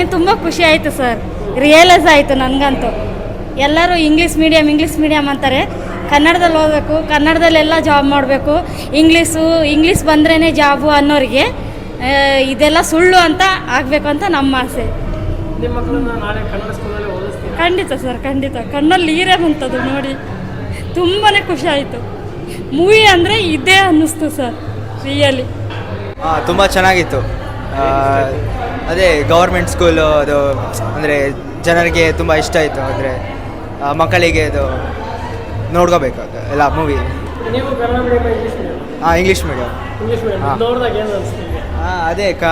ನನಗೆ ತುಂಬ ಖುಷಿ ಆಯಿತು ಸರ್. ರಿಯಲೈಸ್ ಆಯಿತು ನನಗಂತೂ. ಎಲ್ಲರೂ ಇಂಗ್ಲೀಷ್ ಮೀಡಿಯಮ್ ಇಂಗ್ಲೀಷ್ ಮೀಡಿಯಂ ಅಂತಾರೆ. ಕನ್ನಡದಲ್ಲಿ ಓದಬೇಕು ಕನ್ನಡದಲ್ಲೆಲ್ಲ ಜಾಬ್ ಮಾಡಬೇಕು. ಇಂಗ್ಲೀಷು ಇಂಗ್ಲೀಷ್ ಬಂದ್ರೇ ಜಾಬು ಅನ್ನೋರಿಗೆ ಇದೆಲ್ಲ ಸುಳ್ಳು ಅಂತ ಆಗಬೇಕು ಅಂತ ನಮ್ಮ ಆಸೆ. ಖಂಡಿತ ಸರ್ ಖಂಡಿತ. ಕಣ್ಣಲ್ಲಿ ನೀರೇ ಬಂತದು ನೋಡಿ. ತುಂಬಾ ಖುಷಿ ಆಯಿತು. ಮೂವಿ ಅಂದರೆ ಇದೇ ಅನ್ನಿಸ್ತು ಸರ್ ರಿಯಲಿ ತುಂಬ ಚೆನ್ನಾಗಿತ್ತು. ಆ, ಅದೇ ಗೌರ್ಮೆಂಟ್ ಸ್ಕೂಲು ಅದು ಅಂದರೆ ಜನರಿಗೆ ತುಂಬ ಇಷ್ಟ ಆಯಿತು. ಅಂದರೆ ಮಕ್ಕಳಿಗೆ ಅದು ನೋಡ್ಕೋಬೇಕು ಅದು ಎಲ್ಲ ಮೂವಿ ನೀವು ಕನ್ನಡ ಮೀಡಿಯಂ ಇಂಗ್ಲೀಷ್ ಮೀಡಿಯಂ ಹಾಂ ಇಂಗ್ಲೀಷ್ ಮೀಡಿಯಮ್ ಇಂಗ್ಲೀಷ್ ಮೀಡಿಯಂ ನೋಡಿದಾಗ ಏನು ಅನಿಸ್ತು ನಿಮಗೆ? ಹಾಂ ಅದೇ ಕ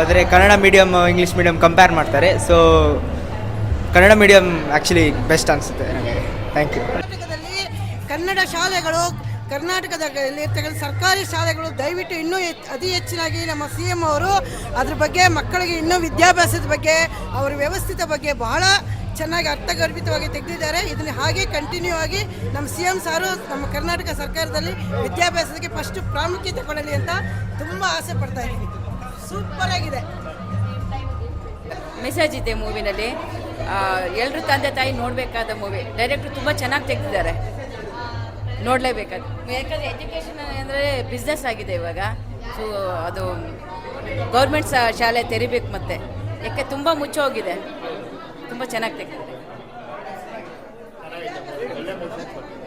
ಅಂದರೆ Kannada medium English medium compare ಮಾಡ್ತಾರೆ. So Kannada medium actually best ಅನಿಸುತ್ತೆ ನನಗೆ. ಥ್ಯಾಂಕ್ ಯು ಕರ್ನಾಟಕದಲ್ಲಿ ಕನ್ನಡ ಶಾಲೆಗಳು ಕರ್ನಾಟಕದಲ್ಲಿ ಸರ್ಕಾರಿ ಶಾಲೆಗಳು ದಯವಿಟ್ಟು ಇನ್ನೂ ಅತಿ ಹೆಚ್ಚಿನಾಗಿ ನಮ್ಮ ಸಿ ಎಂ ಅವರು ಅದ್ರ ಬಗ್ಗೆ ಮಕ್ಕಳಿಗೆ ಇನ್ನೂ ವಿದ್ಯಾಭ್ಯಾಸದ ಬಗ್ಗೆ, ಅವರ ವ್ಯವಸ್ಥಿತ ಬಗ್ಗೆ ಬಹಳ ಚೆನ್ನಾಗಿ ಅರ್ಥಗರ್ಭಿತವಾಗಿ ತೆಗೆದಿದ್ದಾರೆ. ಇದನ್ನು ಹಾಗೆ ಕಂಟಿನ್ಯೂ ಆಗಿ ನಮ್ಮ ಸಿ ಎಂ ಸಾರು ನಮ್ಮ ಕರ್ನಾಟಕ ಸರ್ಕಾರದಲ್ಲಿ ವಿದ್ಯಾಭ್ಯಾಸಕ್ಕೆ ಫಸ್ಟ್ ಪ್ರಾಮುಖ್ಯತೆ ಕೊಡಲಿ ಅಂತ ತುಂಬ ಆಸೆ ಪಡ್ತಾ ಇದ್ದೀನಿ. ಸೂಪರ್ ಆಗಿದೆ. ಮೆಸೇಜ್ ಇದೆ ಮೂವಿನಲ್ಲಿ. ಎಲ್ಲರೂ ತಂದೆ ತಾಯಿ ನೋಡಬೇಕಾದ ಮೂವಿ. ಡೈರೆಕ್ಟ್ರು ತುಂಬ ಚೆನ್ನಾಗಿ ತೆಗೆದಿದ್ದಾರೆ. ನೋಡಲೇಬೇಕಾದ. ಯಾಕಂದ್ರೆ ಎಜುಕೇಷನ್ ಅಂದರೆ ಬಿಸ್ನೆಸ್ ಆಗಿದೆ ಇವಾಗ. ಸೊ ಅದು ಗೌರ್ಮೆಂಟ್ ಶಾಲೆ ತೆರಿಬೇಕು ಮತ್ತೆ. ಯಾಕೆ ತುಂಬ ಮುಚ್ಚೋಗಿದೆ ತುಂಬ ಚೆನ್ನಾಗಿ ತೆಗೆದಿದೆ.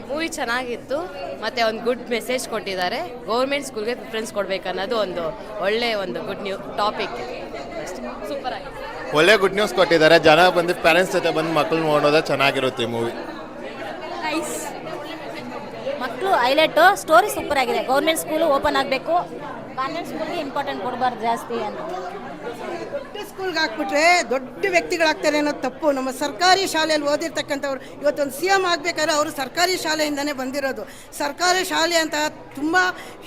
ಮೂವಿ ಚೆನ್ನಾಗಿತ್ತು. ಮತ್ತು ಒಂದು ಗುಡ್ ಮೆಸೇಜ್ ಕೊಟ್ಟಿದ್ದಾರೆ. ಗೌರ್ಮೆಂಟ್ ಸ್ಕೂಲ್ಗೆ ಪ್ರಿಫರೆನ್ಸ್ ಕೊಡಬೇಕು ಅನ್ನೋದು ಒಂದು ಒಳ್ಳೆ ಒಂದು ಗುಡ್ ನ್ಯೂ ಟಾಪಿಕ್ ಸೂಪರ್ ಆಗಿದೆ. ಒಳ್ಳೆ ಗುಡ್ ನ್ಯೂಸ್ ಕೊಟ್ಟಿದ್ದಾರೆ. ಜನ ಬಂದು ಪೇರೆಂಟ್ಸ್ ಜೊತೆ ಬಂದು ಮಕ್ಕಳು ನೋಡೋದೇ ಚೆನ್ನಾಗಿರುತ್ತೆ ಮೂವಿ ಮಕ್ಕಳು ಹೈಲೈಟು. ಸ್ಟೋರಿ ಸೂಪರ್ ಆಗಿದೆ. ಗೌರ್ಮೆಂಟ್ ಸ್ಕೂಲು ಓಪನ್ ಆಗಬೇಕು. ಕಾನ್ವೆಂಟ್ ಸ್ಕೂಲ್ಗೆ ಇಂಪಾರ್ಟೆಂಟ್ ಕೊಡಬಾರ್ದು ಜಾಸ್ತಿ ಅಂತ. ಸ್ಕೂಲ್ಗೆ ಹಾಕ್ಬಿಟ್ರೆ ದೊಡ್ಡ ವ್ಯಕ್ತಿಗಳಾಗ್ತಾರೆ ಅನ್ನೋದು ತಪ್ಪು. ನಮ್ಮ ಸರ್ಕಾರಿ ಶಾಲೆಯಲ್ಲಿ ಓದಿರ್ತಕ್ಕಂಥವ್ರು ಇವತ್ತೊಂದು ಸಿ ಎಂ ಆಗಬೇಕಾದ್ರೆ ಅವರು ಸರ್ಕಾರಿ ಶಾಲೆಯಿಂದನೇ ಬಂದಿರೋದು. ಸರ್ಕಾರಿ ಶಾಲೆ ಅಂತ ತುಂಬ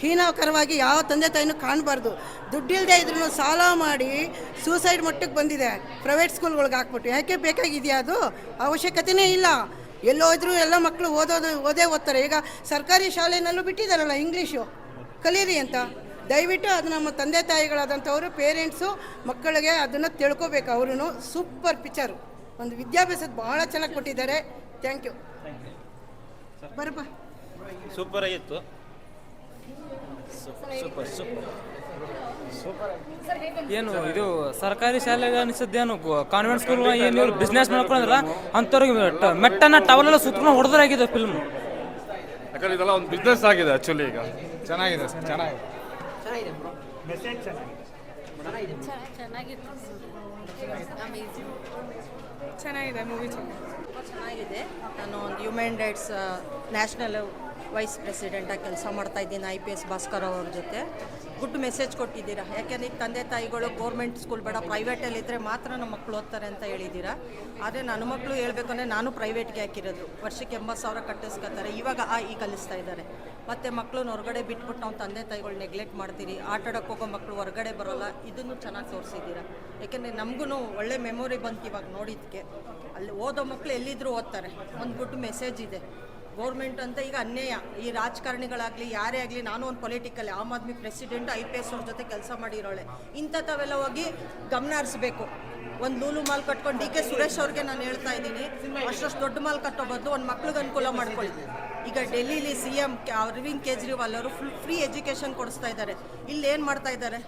ಹೀನಕರವಾಗಿ ಯಾವ ತಂದೆ ತಾಯಿನೂ ಕಾಣಬಾರ್ದು. ದುಡ್ಡಿಲ್ಲದೆ ಇದ್ರೂ ಸಾಲ ಮಾಡಿ ಸೂಸೈಡ್ ಮಟ್ಟಕ್ಕೆ ಬಂದಿದೆ. ಪ್ರೈವೇಟ್ ಸ್ಕೂಲ್ಗಳಿಗೆ ಹಾಕ್ಬಿಟ್ಟು. ಯಾಕೆ ಬೇಕಾಗಿದೆಯಾ ಅದು? ಅವಶ್ಯಕತೆನೇ ಇಲ್ಲ. ಎಲ್ಲೋದ್ರೂ ಎಲ್ಲ ಮಕ್ಕಳು ಓದೋದು ಓದೇ ಓದ್ತಾರೆ. ಈಗ ಸರ್ಕಾರಿ ಶಾಲೆಯಲ್ಲೂ ಬಿಟ್ಟಿದ್ದಾರಲ್ಲ ಇಂಗ್ಲೀಷು. ಕಲೀರಿ ಅಂತ. ದಯವಿಟ್ಟು ಅದು ನಮ್ಮ ತಂದೆ ತಾಯಿಗಳಾದಂಥವರು ಪೇರೆಂಟ್ಸು ಮಕ್ಕಳಿಗೆ ಅದನ್ನು ತಿಳ್ಕೊಬೇಕು. ಅವರು ಸೂಪರ್ ಪಿಕ್ಚರು ಒಂದು ವಿದ್ಯಾಭ್ಯಾಸದ ಬಹಳ ಚೆನ್ನಾಗಿ ಕೊಟ್ಟಿದ್ದಾರೆ. Thank you. ಬರಪ್ಪ. ಸೂಪರ್ ಆಗಿತ್ತು. ಸೂಪರ್ ಸೂಪರ್ ಏನು ಇದು ಸರ್ಕಾರಿ ಶಾಲೆಗೆ ಅನಿಸಿದ್ದೇನು ಕಾನ್ವೆಂಟ್ ಸ್ಕೂಲ್ ಏನು ಬಿಸ್ನೆಸ್ ಮಾಡ್ಕೊಂಡ್ರ ಅಂಥವ್ರಿಗೆ ಮೆಟ್ಟನ ಟವಲ್ ಎಲ್ಲ ಸುತ್ಕೊಂಡು ಹೊಡೆದ್ರಾಗಿದೆ ಫಿಲ್ಮ್ ಯಾಕಂದ್ರೆ ಇದೆಲ್ಲ ಒಂದು ಬಿಸ್ನೆಸ್ ಆಗಿದೆ ಆ್ಯಕ್ಚುಲಿ ಈಗ. ಚೆನ್ನಾಗಿದೆ ಚೆನ್ನಾಗಿದೆ. ಚೆನ್ನಾಗಿದೆ ಮೂವಿ ಚೆನ್ನಾಗಿದೆ. ನಾನು ಒಂದು ಹ್ಯೂಮನ್ ರೈಟ್ಸ್ ನ್ಯಾಷನಲ್ ವೈಸ್ ಪ್ರೆಸಿಡೆಂಟಾಗಿ ಕೆಲಸ ಮಾಡ್ತಾ ಇದ್ದೀನಿ ಐ ಪಿ ಎಸ್ ಭಾಸ್ಕರ್ ಅವ್ರ ಜೊತೆ. ಗುಡ್ ಮೆಸೇಜ್ ಕೊಟ್ಟಿದ್ದೀರಾ? ಯಾಕೆಂದರೆ ಈಗ ತಂದೆ ತಾಯಿಗಳು ಗೌರ್ಮೆಂಟ್ ಸ್ಕೂಲ್ ಬೇಡ ಪ್ರೈವೇಟಲ್ಲಿ ಇದ್ದರೆ ಮಾತ್ರ ನಮ್ಮ ಮಕ್ಕಳು ಓದ್ತಾರೆ ಅಂತ ಹೇಳಿದ್ದೀರಾ? ಆದರೆ ನನ್ನ ಮಕ್ಕಳು ಹೇಳ್ಬೇಕಂದ್ರೆ ಅಂದರೆ ನಾನು ಪ್ರೈವೇಟ್ಗೆ ಹಾಕಿರೋದು. ವರ್ಷಕ್ಕೆ ಎಂಬತ್ತು ಸಾವಿರ ಕಟ್ಟಿಸ್ಕೊತಾರೆ. ಇವಾಗ ಆ ಈ ಕಲಿಸ್ತಾ ಇದ್ದಾರೆ. ಮತ್ತು ಮಕ್ಕಳನ್ನ ಹೊರಗಡೆ ಬಿಟ್ಬಿಟ್ಟು ನಾವು ತಂದೆ ತಾಯಿಗಳು ನೆಗ್ಲೆಕ್ಟ್ ಮಾಡ್ತೀರಿ, ಆಟ ಆಡೋಕ್ಕೆ ಹೋಗೋ ಮಕ್ಕಳು ಹೊರಗಡೆ ಬರೋಲ್ಲ, ಇದನ್ನು ಚೆನ್ನಾಗಿ ತೋರಿಸಿದ್ದೀರಾ? ಯಾಕೆಂದರೆ ನಮಗೂ ಒಳ್ಳೆ ಮೆಮೊರಿ ಬಂತು ಇವಾಗ ನೋಡಿದ್ದಕ್ಕೆ ಅಲ್ಲಿ ಓದೋ ಮಕ್ಕಳು ಎಲ್ಲಿದ್ದರೂ ಓದ್ತಾರೆ. ಒಂದು ಗುಡ್ ಮೆಸೇಜ್ ಇದೆ. ಗೌರ್ಮೆಂಟ್ ಅಂತ ಈಗ ಅನ್ಯಾಯ. ಈ ರಾಜಕಾರಣಿಗಳಾಗಲಿ, ಯಾರೇ ಆಗಲಿ, ನಾನು ಒಂದು political Aam Aadmi president I P S ಅವ್ರ ಜೊತೆ ಕೆಲಸ ಮಾಡಿರೋಳೆ. ಇಂಥವೆಲ್ಲ ಹೋಗಿ ಗಮನ ಹರಿಸ್ಬೇಕು. ಒಂದು ಲೂಲು ಮಾಲ್ ಕಟ್ಕೊಂಡು ಡಿ ಕೆ ಸುರೇಶ್ ಅವ್ರಿಗೆ ನಾನು ಹೇಳ್ತಾ ಇದ್ದೀನಿ ಅಷ್ಟಷ್ಟು ದೊಡ್ಡ ಮಾಲ್ ಕಟ್ಟೋ ಬದಲು ಒಂದು ಮಕ್ಳಿಗೆ ಅನುಕೂಲ ಮಾಡ್ಕೊಳ್ಳಿ. ಈಗ ಡೆಲ್ಲಿಲಿ ಸಿ ಎಂ ಅರವಿಂದ್ ಕೇಜ್ರಿವಾಲ್ ಅವರು ಫುಲ್ ಫ್ರೀ ಎಜುಕೇಷನ್ ಕೊಡಿಸ್ತಾ ಇದ್ದಾರೆ. ಇಲ್ಲಿ ಏನು ಮಾಡ್ತಾ ಇದ್ದಾರೆ?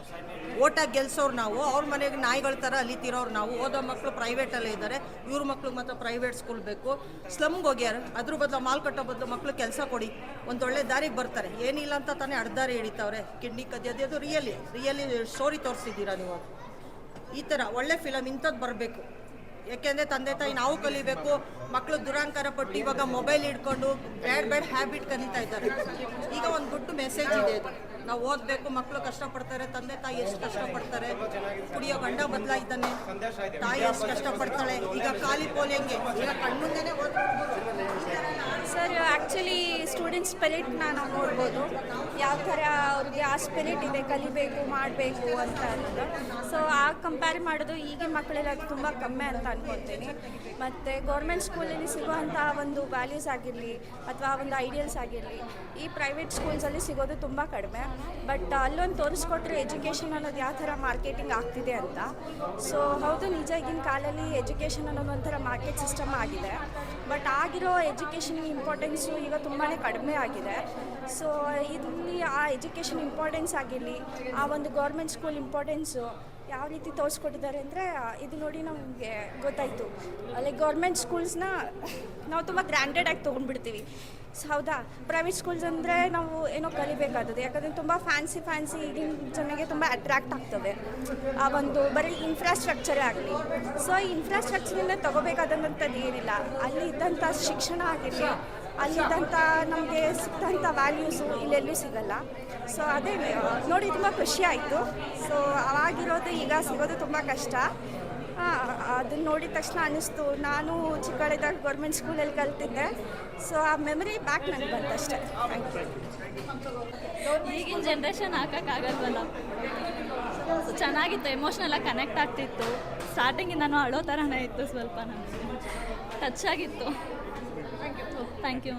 ಓಟಾಗಿ ಗೆಲ್ಸೋರು ನಾವು, ಅವ್ರ ಮನೆಗೆ ನಾಯಿಗಳ ಥರ ಅಲಿತಿರೋರು ನಾವು. ಓದೋ ಮಕ್ಕಳು ಪ್ರೈವೇಟಲ್ಲೇ ಇದ್ದಾರೆ. ಇವ್ರ ಮಕ್ಕಳು ಮಾತ್ರ ಪ್ರೈವೇಟ್ ಸ್ಕೂಲ್ ಬೇಕು. ಸ್ಲಮ್ಗೆ ಹೋಗ್ಯಾರ. ಅದ್ರ ಬದಲು ಮಾಲ್ ಕಟ್ಟೋ ಬದಲು ಮಕ್ಕಳು ಕೆಲಸ ಕೊಡಿ. ಒಂದು ಒಳ್ಳೆ ದಾರಿಗೆ ಬರ್ತಾರೆ. ಏನಿಲ್ಲ ಅಂತ ತಾನೇ ಅಡ್ದಾರಿ ಹಿಡಿತಾವ್ರೆ. ಕಿಡ್ನಿ ಕದಿಯೋದು, ಅದು ರಿಯಲಿ ರಿಯಲಿ ಸ್ಟೋರಿ ತೋರಿಸಿದ್ದೀರಾ ನೀವು? ಈ ಥರ ಒಳ್ಳೆ ಫಿಲಮ್ ಇಂಥದ್ದು ಬರಬೇಕು. ಯಾಕೆಂದರೆ ತಂದೆ ತಾಯಿ ನಾವು ಕಲಿಬೇಕು ಮಕ್ಕಳು ದುರಾಂಕಾರ ಪಟ್ಟು ಇವಾಗ ಮೊಬೈಲ್ ಹಿಡ್ಕೊಂಡು ಬ್ಯಾಡ್ ಬ್ಯಾಡ್ ಹ್ಯಾಬಿಟ್ ಕಲಿತಾ ಇದ್ದಾರೆ. ಈಗ ಒಂದು ಗುಡ್ ಮೆಸೇಜ್ ಇದೆ ನಾವು ಓದಬೇಕು ಮಕ್ಕಳು ಕಷ್ಟಪಡ್ತಾರೆ, ತಂದೆ ತಾಯಿ ಎಷ್ಟು ಕಷ್ಟಪಡ್ತಾರೆ, ಕುಡಿಯೋ ಗಂಡ ಬದಲಾಯ್ತಾನೆ ತಾಯಿ ಎಷ್ಟು ಕಷ್ಟಪಡ್ತಾಳೆ, ಈಗ ಖಾಲಿ ಪೋಲಿಯಂಗೆ, ಈಗ ಕಣ್ಣು ಸರ್ ಆ್ಯಕ್ಚುಲಿ ಸ್ಟೂಡೆಂಟ್ ಸ್ಪಿರಿಟ್ನ ನಾವು ನೋಡ್ಬೋದು. ಯಾವ ಥರ ಅವ್ರಿಗೆ ಆ ಸ್ಪಿರಿಟ್ ಇದೆ, ಕಲಿಬೇಕು, ಮಾಡಬೇಕು ಅಂತ ಅನ್ನೋದು. ಸೊ ಆ ಕಂಪೇರ್ ಮಾಡೋದು ಈಗಿನ ಮಕ್ಕಳೆಲ್ಲ ಅದು ತುಂಬ ಕಮ್ಮಿ ಅಂತ ಅನ್ಕೊತೀನಿ. ಮತ್ತು ಗೌರ್ಮೆಂಟ್ ಸ್ಕೂಲಲ್ಲಿ ಸಿಗುವಂಥ ಒಂದು ವ್ಯಾಲ್ಯೂಸ್ ಆಗಿರಲಿ ಅಥವಾ ಒಂದು ಐಡಿಯಲ್ಸ್ ಆಗಿರಲಿ, ಈ ಪ್ರೈವೇಟ್ ಸ್ಕೂಲ್ಸಲ್ಲಿ ಸಿಗೋದು ತುಂಬ ಕಡಿಮೆ. ಬಟ್ ಅಲ್ಲೊಂದು ತೋರಿಸ್ಕೊಟ್ರೆ ಎಜುಕೇಷನ್ ಅನ್ನೋದು ಯಾವ ಥರ ಮಾರ್ಕೆಟಿಂಗ್ ಆಗ್ತಿದೆ ಅಂತ. ಸೊ ಹೌದು, ನಿಜ ಈಗಿನ ಕಾಲದಲ್ಲಿ ಎಜುಕೇಷನ್ ಅನ್ನೋದು ಒಂಥರ ಮಾರ್ಕೆಟ್ ಸಿಸ್ಟಮ್ ಆಗಿದೆ. ಬಟ್ ಆಗಿರೋ ಎಜುಕೇಷನ್ ಇಂಪಾರ್ಟೆನ್ಸು ಈಗ ತುಂಬಾ ಕಡಿಮೆ ಆಗಿದೆ. ಸೊ ಇಲ್ಲಿ ಆ ಎಜುಕೇಷನ್ ಇಂಪಾರ್ಟೆನ್ಸ್ ಆಗಿರಲಿ, ಆ ಒಂದು ಗೌರ್ಮೆಂಟ್ ಸ್ಕೂಲ್ ಇಂಪಾರ್ಟೆನ್ಸು ಯಾವ ರೀತಿ ತೋರಿಸ್ಕೊಟ್ಟಿದ್ದಾರೆ ಅಂದರೆ, ಇದು ನೋಡಿ ನಮಗೆ ಗೊತ್ತಾಯಿತು. ಲೈಕ್ ಗೌರ್ಮೆಂಟ್ ಸ್ಕೂಲ್ಸ್ನ ನಾವು ತುಂಬ ಗ್ರ್ಯಾಂಡೆಡಾಗಿ ತೊಗೊಂಡ್ಬಿಡ್ತೀವಿ. ಸೊ ಹೌದಾ? ಪ್ರೈವೇಟ್ ಸ್ಕೂಲ್ಸ್ ಅಂದರೆ ನಾವು ಏನೋ ಕಲಿಬೇಕಾಗ್ತದೆ ಯಾಕಂದರೆ ತುಂಬ ಫ್ಯಾನ್ಸಿ ಫ್ಯಾನ್ಸಿ ಈಗಿನ ಜನಗೆ ತುಂಬ ಅಟ್ರ್ಯಾಕ್ಟ್ ಆಗ್ತದೆ. ಆ ಒಂದು ಬರೀ ಇನ್ಫ್ರಾಸ್ಟ್ರಕ್ಚರೇ ಆಗಲಿ. ಸೊ ಇನ್ಫ್ರಾಸ್ಟ್ರಕ್ಚರಿಂದ ತಗೋಬೇಕಾದಂಥದ್ದು ಏನಿಲ್ಲ. ಅಲ್ಲಿ ಇದ್ದಂಥ ಶಿಕ್ಷಣ ಆಗಿರಲಿ ಅಲ್ಲಿದ್ದಂಥ ನಮಗೆ ಸಿಕ್ತಂಥ ವ್ಯಾಲ್ಯೂಸು ಇಲ್ಲೆಲ್ಲೂ ಸಿಗಲ್ಲ. ಸೊ ಅದೇ, ನೋಡಿ, ತುಂಬ ಖುಷಿ ಆಯಿತು. ಸೊ ಅವಾಗಿರೋದು ಈಗ ಸಿಗೋದು ತುಂಬ ಕಷ್ಟ. ಅದನ್ನ ನೋಡಿದ ತಕ್ಷಣ ಅನ್ನಿಸ್ತು. ನಾನು ಚಿಕ್ಕವಳಿದ್ದಾಗ ಗೌರ್ಮೆಂಟ್ ಸ್ಕೂಲಲ್ಲಿ ಕಲ್ತಿದ್ದೆ. ಸೊ ಆ ಮೆಮರಿ ಬ್ಯಾಕ್ ನನಗೆ ಬಂತಷ್ಟೇ ಥ್ಯಾಂಕ್ ಯು ಈಗಿನ ಜನ್ರೇಷನ್ ಹಾಕೋಕ್ಕಾಗಲ್ವಲ್ಲ ಚೆನ್ನಾಗಿತ್ತು ಎಮೋಷ್ನಲ್ ಆಗಿ ಕನೆಕ್ಟ್ ಆಗ್ತಿತ್ತು. ಸ್ಟಾರ್ಟಿಂಗಿಂದನೂ ಅಳೋ ಥರನೇ ಇತ್ತು ಸ್ವಲ್ಪ ನನಗೆ ಟಚ್ ಆಗಿತ್ತು. Thank you